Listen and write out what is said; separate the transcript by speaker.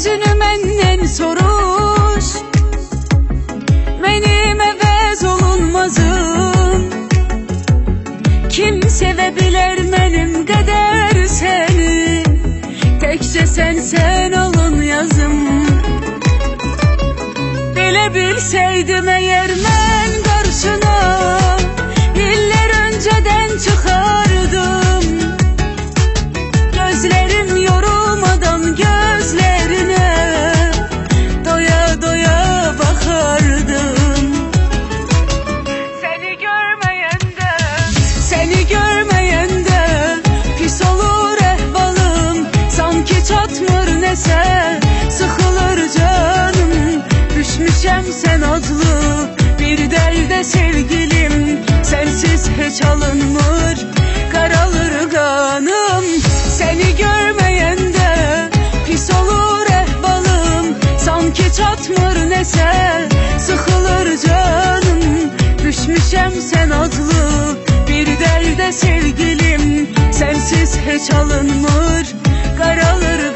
Speaker 1: Özünü menden soruş Benim əvəz olunmazım. Kim sevebilir benim kadar seni. Tekçe sen sen olun yazım. Bile bilseydim eğer ben nese Sıkılır canım. Düşmüşem sen adlı Bir derde sevgilim. Sensiz hiç alınmır Karalır kanım Seni görmeyende Pis olur ehvalım. Sanki çatmır nese Sıkılır canım. Düşmüşem sen adlı Bir derde sevgilim. Sensiz hiç alınmır Karalır